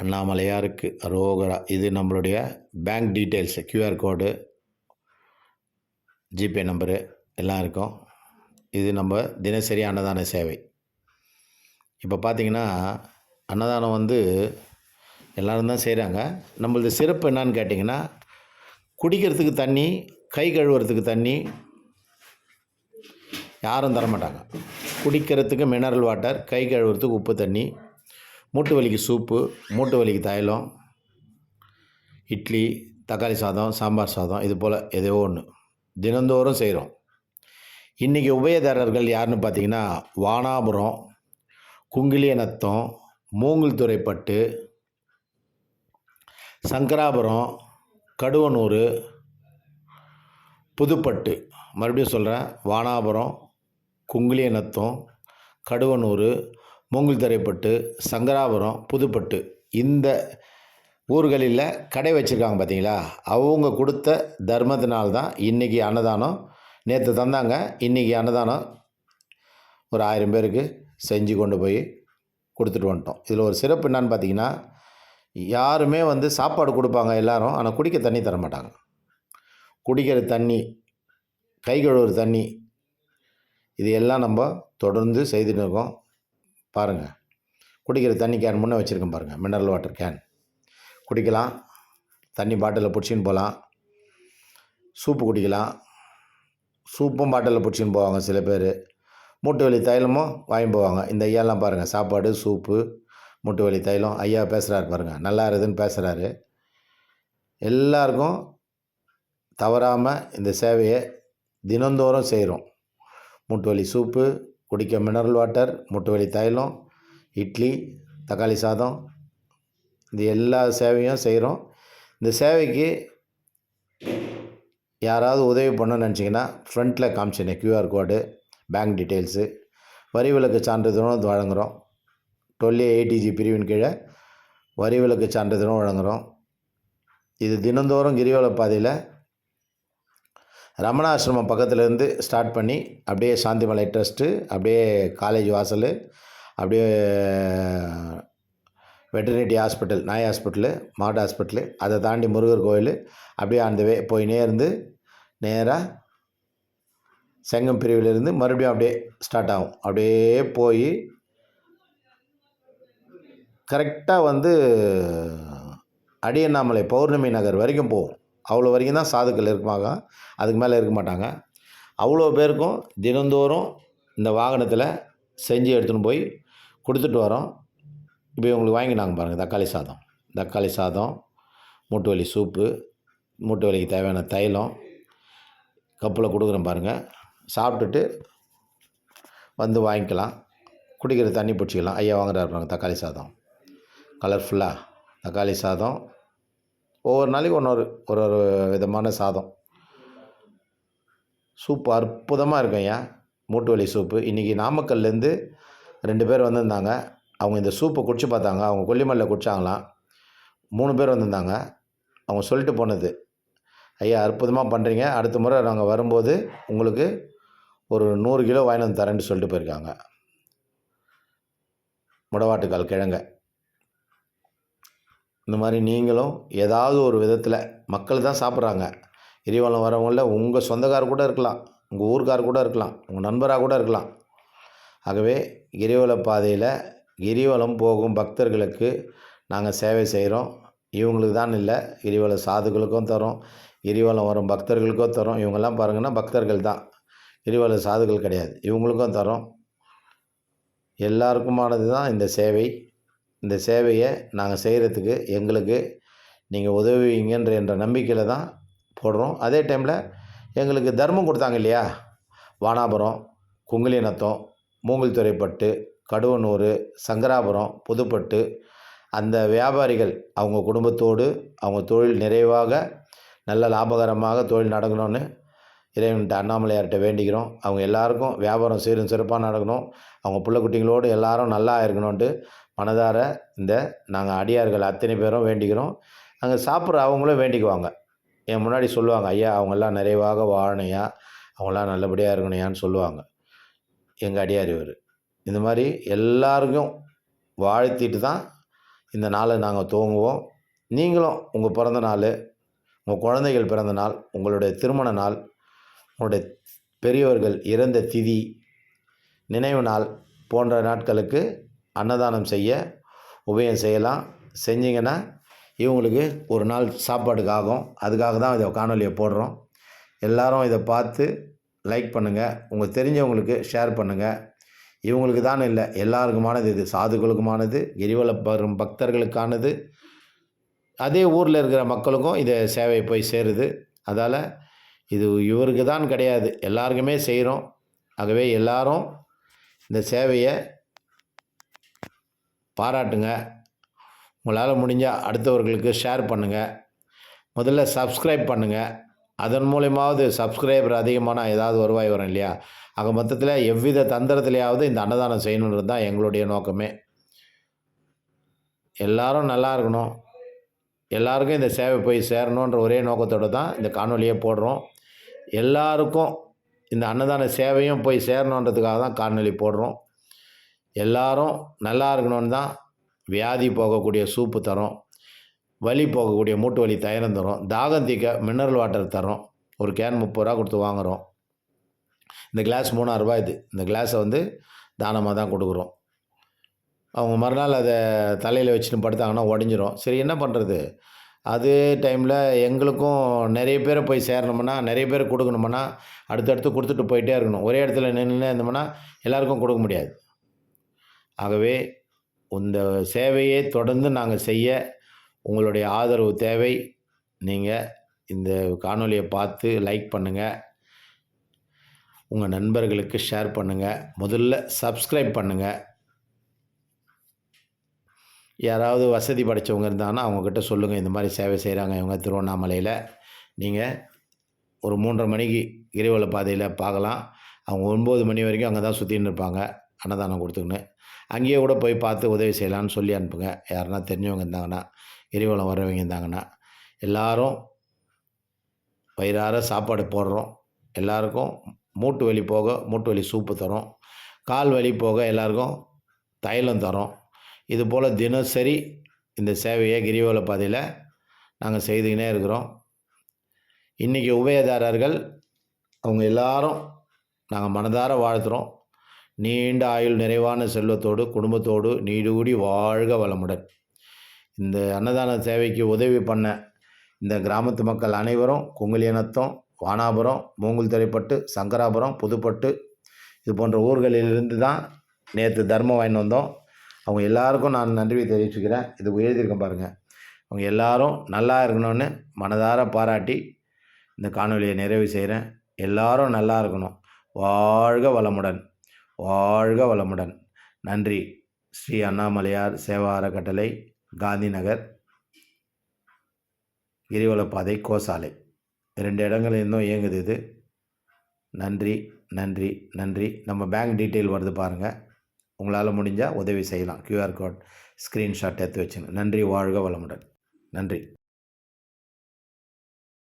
அண்ணாமலையாருக்கு அரோகரா. இது நம்மளுடைய bank details QR code GPay number எல்லாம் இருக்கும். இது நம்ம தினசரி அன்னதான சேவை. இப்போ பார்த்தீங்கன்னா அன்னதானம் வந்து எல்லோரும் தான் செய்கிறாங்க நம்மளது சிறப்பு என்னான்னு கேட்டிங்கன்னா குடிக்கிறதுக்கு தண்ணி கை கழுவுறதுக்கு தண்ணி யாரும் தரமாட்டாங்க. குடிக்கிறதுக்கு மினரல் வாட்டர் கை கழுவுறதுக்கு உப்பு தண்ணி மூட்டு வலிக்கு சூப்பு மூட்டு வலிக்கு தைலம் இட்லி தக்காளி சாதம் சாம்பார் சாதம் இது போல் எதையோ ஒன்று தினந்தோறும் செய்கிறோம் இன்றைக்கி உபயதாரர்கள் யாருன்னு பார்த்தீங்கன்னா வானாபுரம் குங்கிலியநத்தம் மூங்கில் துறைப்பட்டு சங்கராபுரம் கடுவனூர் புதுப்பட்டு. மறுபடியும் சொல்கிறேன் வானாபுரம் குங்கிலியநத்தம் கடுவனூர் மூங்கில் தரைப்பட்டு சங்கராபுரம் புதுப்பட்டு இந்த ஊர்களில் கடை வச்சுருக்காங்க பார்த்தீங்களா அவங்க கொடுத்த தர்மத்தினால்தான் தான் இன்றைக்கி அன்னதானம் நேற்று தந்தாங்க. இன்றைக்கி அன்னதானம் ஒரு ஆயிரம் பேருக்கு செஞ்சு கொண்டு போய் கொடுத்துட்டு வந்துட்டோம். இதில் ஒரு சிறப்பு என்னான்னு பார்த்தீங்கன்னா யாருமே வந்து சாப்பாடு கொடுப்பாங்க எல்லோரும் ஆனால் குடிக்க தண்ணி தர மாட்டாங்க. குடிக்கிற தண்ணி கை கழுவுற தண்ணி இது எல்லாம் நம்ம தொடர்ந்து செய்துட்டு இருக்கோம். பாருங்கள் குடிக்கிற தண்ணி கேன் முன்னே வச்சுருக்கேன் பாருங்கள் மினரல் வாட்டர் கேன் குடிக்கலாம். தண்ணி பாட்டிலில் பிடிச்சின்னு போகலாம். சூப்பு குடிக்கலாம். சூப்பும் பாட்டிலில் பிடிச்சின்னு போவாங்க சில பேர். மூட்டு வலி தைலமும் வாங்கி போவாங்க. இந்த ஐயாலாம் பாருங்கள் சாப்பாடு சூப்பு மூட்டு வலி தைலம். ஐயா பேசுகிறாரு பாருங்கள் நல்லா இருக்குதுன்னு பேசுகிறாரு எல்லாருக்கும் தவறாமல் இந்த சேவையை தினந்தோறும் செய்கிறோம் மூட்டு வலி சூப்பு குடிக்க மினரல் வாட்டர் முட்டுவலி தைலம் இட்லி தக்காளி சாதம் இது எல்லா சேவையும் செய்கிறோம் இந்த சேவைக்கு யாராவது உதவி பண்ணணும்னு நினச்சிங்கன்னா ஃப்ரண்ட்டில் காமிச்சினேன் கியூஆர் கோடு பேங்க் டீட்டெயில்ஸு வரி விலக்கு சான்றிதழும் வழங்குகிறோம் டுவெல் ஏடிஜி பிரிவின் கீழே வரி விலக்கு சான்றிதழும் வழங்குகிறோம் இது தினந்தோறும் கிரிவல பாதையில் ரமணாசிரமம் பக்கத்துலேருந்து ஸ்டார்ட் பண்ணி அப்படியே சாந்திமலை ட்ரஸ்ட்டு அப்படியே காலேஜ் வாசல் அப்படியே வெட்டர்னிட்டி ஹாஸ்பிட்டல் நாய் ஹாஸ்பிட்டலு மாட்டு ஹாஸ்பிட்டலு அதை தாண்டி முருகர் கோயில் அப்படியே அந்த வே போயினே இருந்து நேராக செங்கம் பிரிவிலிருந்து மறுபடியும் அப்படியே ஸ்டார்ட் ஆகும். அப்படியே போய் கரெக்டாக வந்து அடியண்ணாமலை பௌர்ணமி நகர் வரைக்கும் போகும். அவ்வளோ வரைக்கும் தான் சாதுக்கள் இருப்பாங்க அதுக்கு மேலே இருக்க மாட்டாங்க. அவ்வளோ பேருக்கும் தினந்தோறும் இந்த வாகனத்தில் செஞ்சு எடுத்துன்னு போய் கொடுத்துட்டு வரோம். இப்போ இவங்களுக்கு வாங்கினாங்க பாருங்கள் தக்காளி சாதம். தக்காளி சாதம் மூட்டு வலி சூப்பு மூட்டு வலிக்கு தேவையான தைலம் கப்பில் கொடுக்குறேன் பாருங்கள் சாப்பிட்டுட்டு வந்து வாங்கிக்கலாம். குடிக்கிற தண்ணி பிடிச்சிக்கலாம். ஐயா வாங்குறாரு பாருங்கள் தக்காளி சாதம். கலர்ஃபுல்லாக தக்காளி சாதம் ஒவ்வொரு நாளைக்கு ஒன்று ஒரு ஒரு ஒரு விதமான சாதம். சூப்பு அற்புதமாக இருக்கும் ஐயா. மூட்டு வலி சூப்பு. இன்றைக்கி நாமக்கல்லேருந்து ரெண்டு பேர் வந்திருந்தாங்க. அவங்க இந்த சூப்பை குடிச்சு பார்த்தாங்க. அவங்க கொல்லிமலையில் குடித்தாங்களாம் மூணு பேர் வந்திருந்தாங்க. அவங்க சொல்லிட்டு போனது. ஐயா அற்புதமாக பண்ணுறீங்க அடுத்த முறை நாங்கள் வரும்போது உங்களுக்கு ஒரு நூறு கிலோ வாங்கிட்டு வந்து தரேன்னு சொல்லிட்டு போயிருக்காங்க. முடவாட்டுக்கால் கிழங்க. இந்த மாதிரி நீங்களும் ஏதாவது ஒரு விதத்தில் மக்கள் தான் சாப்பிட்றாங்க. கிரிவலம் வரவங்கள உங்கள் சொந்தக்கார் கூட இருக்கலாம் உங்கள் ஊர்க்கார் கூட இருக்கலாம் உங்கள் நண்பராக கூட இருக்கலாம். ஆகவே கிரிவல பாதையில் கிரிவலம் போகும் பக்தர்களுக்கு நாங்கள் சேவை செய்கிறோம் இவங்களுக்கு தான் இல்லை கிரிவல சாதுகளுக்கும் தரோம் கிரிவலம் வரும் பக்தர்களுக்கும் தரோம் இவங்கெல்லாம் பாருங்கன்னா பக்தர்கள் தான். கிரிவல சாதுகள் கிடையாது இவங்களுக்கும் தரோம் எல்லாருக்குமானது தான் இந்த சேவை. இந்த சேவையை நாங்கள் செய்கிறதுக்கு எங்களுக்கு நீங்கள் உதவுவீங்கன்ற என்ற நம்பிக்கையில் தான் போடுறோம். அதே டைமில் எங்களுக்கு தர்மம் கொடுத்தாங்க இல்லையா? வானாபுரம் குங்கிலிநத்தம் மூங்கில்துறைப்பட்டு கடுவனூர் சங்கராபுரம் புதுப்பட்டு அந்த வியாபாரிகள் அவங்க குடும்பத்தோடு அவங்க தொழில் நிறைவாக நல்ல லாபகரமாக தொழில் நடக்கணும்னு இறைவன்கிட்ட அண்ணாமலையார்கிட்ட வேண்டிக்கிறோம். அவங்க எல்லாருக்கும் வியாபாரம் சீரும் சிறப்பாக நடக்கணும். அவங்க பிள்ளை குட்டிங்களோடு எல்லாரும் நல்லா இருக்கணும்ன்ட்டு மனதார இந்த நாங்கள் அடியார்கள் அத்தனை பேரும் வேண்டிக்கிறோம். அங்கே சாப்பிட்ற அவங்களும் வேண்டிக்குவாங்க. என் முன்னாடி சொல்லுவாங்க ஐயா அவங்கெல்லாம் நிறைவாக வாழணையா அவங்களாம் நல்லபடியாக இருக்கணையான்னு சொல்லுவாங்க. எங்கள் அடியார் இவர். இந்த மாதிரி எல்லாருக்கும் வாழ்த்திட்டு தான் இந்த நாளை நாங்கள் துவங்குவோம். நீங்களும் உங்கள் பிறந்த நாள் உங்கள் குழந்தைகள் பிறந்த நாள் உங்களுடைய திருமண நாள் உங்களுடைய பெரியவர்கள் இறந்த திதி நினைவு நாள் போன்ற நாட்களுக்கு அன்னதானம் செய்ய உபயம் செய்யலாம். செஞ்சிங்கன்னா இவங்களுக்கு ஒரு நாள் சாப்பாடுக்கு ஆகும் அதுக்காக தான் இதை காணொலியை போடுறோம். எல்லாரும் இதை பார்த்து லைக் பண்ணுங்கள் உங்கள் தெரிஞ்சவங்களுக்கு ஷேர் பண்ணுங்கள் இவங்களுக்கு தான் இல்லை எல்லாருக்குமானது இது. சாதுக்களுக்குமானது கிரிவல வரும் பக்தர்களுக்கானது. அதே ஊரில் இருக்கிற மக்களுக்கும் இதை சேவை போய் சேருது. அதால் இது இவருக்கு தான் கிடையாது. எல்லாருக்குமே செய்கிறோம். ஆகவே எல்லாரும் இந்த சேவையை பாராட்டுங்க. உங்களால் முடிஞ்சால் அடுத்தவர்களுக்கு ஷேர் பண்ணுங்கள் முதல்ல சப்ஸ்கிரைப் பண்ணுங்கள் அதன் மூலியமாவது சப்ஸ்கிரைபர் அதிகமான ஏதாவது வருவாய் வரும் இல்லையா? ஆக மொத்தத்தில் எவ்வித தந்திரத்திலேயாவது இந்த அன்னதானம் செய்யணுன்றது தான் எங்களுடைய நோக்கமே. எல்லாரும் நல்லா இருக்கணும். எல்லாருக்கும் இந்த சேவை போய் சேரணுன்ற ஒரே நோக்கத்தோடு தான் இந்த காணொலியை போடுறோம். எல்லாருக்கும் இந்த அன்னதான சேவையும் போய் சேரணுன்றதுக்காக தான் காணொலி போடுறோம். எல்லாரும் நல்லா இருக்கணும்னு தான் வியாதி போகக்கூடிய சூப்பு தரும். வலி போகக்கூடிய மூட்டு வலி தயரம் தரும். தாகம் தீக்க மினரல் வாட்டர் தரும். ஒரு கேன் முப்பது ரூபா கொடுத்து வாங்குகிறோம் இந்த கிளாஸ் மூணாயிரரூபா இது. இந்த கிளாஸை வந்து தானமாக தான் கொடுக்குறோம். அவங்க மறுநாள் அதை தலையில் வச்சுட்டு படுத்தாங்கன்னா உடஞ்சிரும். சரி என்ன பண்ணுறது அதே டைமில் எங்களுக்கும் நிறைய பேரை போய் சேரணும்னா நிறைய பேர் கொடுக்கணுமுன்னா அடுத்தடுத்து கொடுத்துட்டு போயிட்டே இருக்கணும். ஒரே இடத்துல நின்று இருந்தோம்னா எல்லாருக்கும் கொடுக்க முடியாது. ஆகவே இந்த சேவையை தொடர்ந்து நாங்கள் செய்ய உங்களுடைய ஆதரவு தேவை. நீங்கள் இந்த காணொலியை பார்த்து லைக் பண்ணுங்கள் உங்கள் நண்பர்களுக்கு ஷேர் பண்ணுங்கள் முதல்ல சப்ஸ்கிரைப் பண்ணுங்கள் யாராவது வசதி படைத்தவங்க இருந்தாங்கன்னா அவங்கக்கிட்ட சொல்லுங்கள் இந்த மாதிரி சேவை செய்கிறாங்க இவங்க திருவண்ணாமலையில். நீங்கள் ஒரு மூன்றரை மணிக்கு கிரிவல பாதையில் பார்க்கலாம். அவங்க ஒன்பது மணி வரைக்கும் அங்கே தான் சுற்றின்னு இருப்பாங்க. அன்னதானம் கொடுத்துக்கின்னு. அங்கேயே கூட போய் பார்த்து உதவி செய்யலான்னு சொல்லி அனுப்புங்க. யாருன்னா தெரிஞ்சவங்க இருந்தாங்கன்னா கிரிவலம் வரவங்க இருந்தாங்கன்னா எல்லாரும் வயிறார சாப்பாடு போடுறோம். எல்லாருக்கும் மூட்டு வலி போக மூட்டு வலி சூப்பு தரோம். கால் வலி போக எல்லாருக்கும் தைலம் தரோம். இது போல் தினசரி இந்த சேவையை கிரிவல பாதையில் நாங்கள் செய்துக்கினே இருக்கிறோம். இன்றைக்கி உபயதாரர்கள் அவங்க எல்லாரும் நாங்கள் மனதார வாழ்த்துறோம். நீண்ட ஆயுள் நிறைவான செல்வத்தோடு குடும்பத்தோடு நீடுகூடி வாழ்க வளமுடன். இந்த அன்னதான சேவைக்கு உதவி பண்ண இந்த கிராமத்து மக்கள் அனைவரும் குங்குலியனத்தம் வானாபுரம் மூங்குல் திரைப்பட்டு சங்கராபுரம் புதுப்பட்டு இது போன்ற ஊர்களிலிருந்து தான் நேற்று தர்மம் வாங்கிட்டு வந்தோம். அவங்க எல்லாருக்கும் நான் நன்றி தெரிவிச்சுக்கிறேன். இது எழுதியிருக்கேன் பாருங்கள் அவங்க எல்லாரும் நல்லா இருக்கணும்னு மனதார பாராட்டி இந்த காணொலியை நிறைவு செய்கிறேன். எல்லாரும் நல்லா இருக்கணும். வாழ்க வளமுடன். வாழ்க வளமுடன். நன்றி. ஸ்ரீ அண்ணாமலையார் சேவா அறக்கட்டளை காந்தி நகர் கிரிவலப்பாதை கோசாலை. ரெண்டு இடங்கள் இன்னும் இயங்குது இது. நன்றி நன்றி நன்றி. நம்ம பேங்க் டீட்டெயில் வருது பாருங்கள் உங்களால் முடிஞ்சால் உதவி செய்யலாம். கியூஆர் கோட் ஸ்க்ரீன்ஷாட் எடுத்து வச்சுங்க. நன்றி வாழ்க வளமுடன். நன்றி.